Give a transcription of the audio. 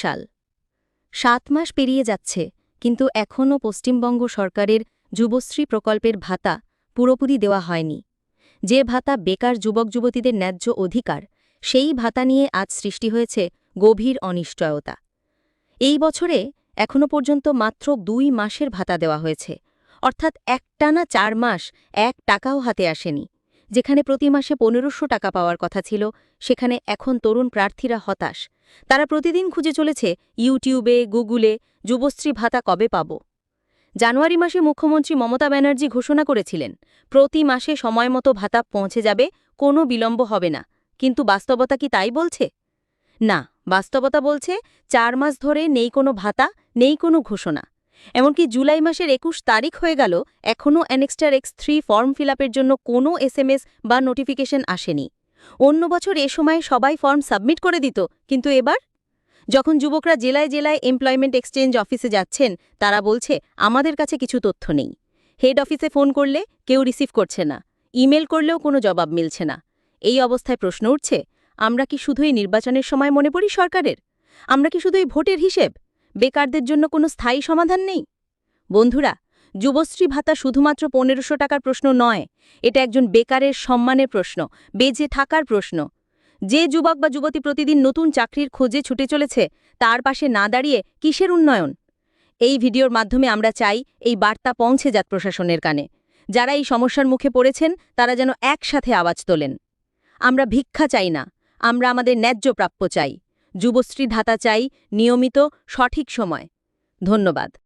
সাল। সাত মাস পেরিয়ে যাচ্ছে, কিন্তু এখনও পশ্চিমবঙ্গ সরকারের যুবশ্রী প্রকল্পের ভাতা পুরোপুরি দেওয়া হয়নি। যে ভাতা বেকার যুবক যুবতীদের ন্যায্য অধিকার, সেই ভাতা নিয়ে আজ সৃষ্টি হয়েছে গভীর অনিশ্চয়তা। এই বছরে এখনও পর্যন্ত মাত্র দুই মাসের ভাতা দেওয়া হয়েছে, অর্থাৎ একটানা চার মাস এক টাকাও হাতে আসেনি, যেখানে প্রতি মাসে পনেরোশো টাকা পাওয়ার কথা ছিল, সেখানে এখন তরুণ প্রার্থীরা হতাশ। তারা প্রতিদিন খুঁজে চলেছে ইউটিউবে, গুগলে, যুবশ্রী ভাতা কবে পাব। জানুয়ারি মাসে মুখ্যমন্ত্রী মমতা ব্যানার্জি ঘোষণা করেছিলেন, প্রতি মাসে সময়মতো ভাতা পৌঁছে যাবে, কোনো বিলম্ব হবে না। কিন্তু বাস্তবতা কি তাই বলছে? না, বাস্তবতা বলছে চার মাস ধরে নেই কোনো ভাতা, নেই কোনো ঘোষণা। এমনকি জুলাই মাসের একুশ তারিখ হয়ে গেল, এখনও অ্যানেক্সটার এক্স থ্রি ফর্ম ফিল জন্য কোনো এসএমএস বা নোটিফিকেশন আসেনি। অন্য বছর এ সময় সবাই ফর্ম সাবমিট করে দিত, কিন্তু এবার? যখন যুবকরা জেলায় জেলায় এমপ্লয়মেন্ট এক্সচেঞ্জ অফিসে যাচ্ছেন, তারা বলছে, আমাদের কাছে কিছু তথ্য নেই। হেড অফিসে ফোন করলে কেউ রিসিভ করছে না। ইমেল করলেও কোনো জবাব মিলছে না। এই অবস্থায় প্রশ্ন উঠছে, আমরা কি শুধুই নির্বাচনের সময় মনে পড়ি সরকারের? আমরা কি শুধুই ভোটের হিসেব? বেকারদের জন্য কোনো স্থায়ী সমাধান নেই? বন্ধুরা যুবশ্রী ভাতা শুধুমাত্র পনেরোশো টাকার প্রশ্ন নয়, এটা একজন বেকারের সম্মানের প্রশ্ন বেজে থাকার প্রশ্ন। যে যুবক বা যুবতী প্রতিদিন নতুন চাকরির খোঁজে ছুটে চলেছে, তার পাশে না দাঁড়িয়ে কিসের উন্নয়ন? এই ভিডিওর মাধ্যমে আমরা চাই এই বার্তা পৌঁছে যাত প্রশাসনের কানে। যারা এই সমস্যার মুখে পড়েছেন, তারা যেন একসাথে আওয়াজ তোলেন। আমরা ভিক্ষা চাই না, আমরা আমাদের ন্যায্য প্রাপ্য চাই। যুবশ্রী ধাতা চাই নিয়মিত, সঠিক সময়। ধন্যবাদ।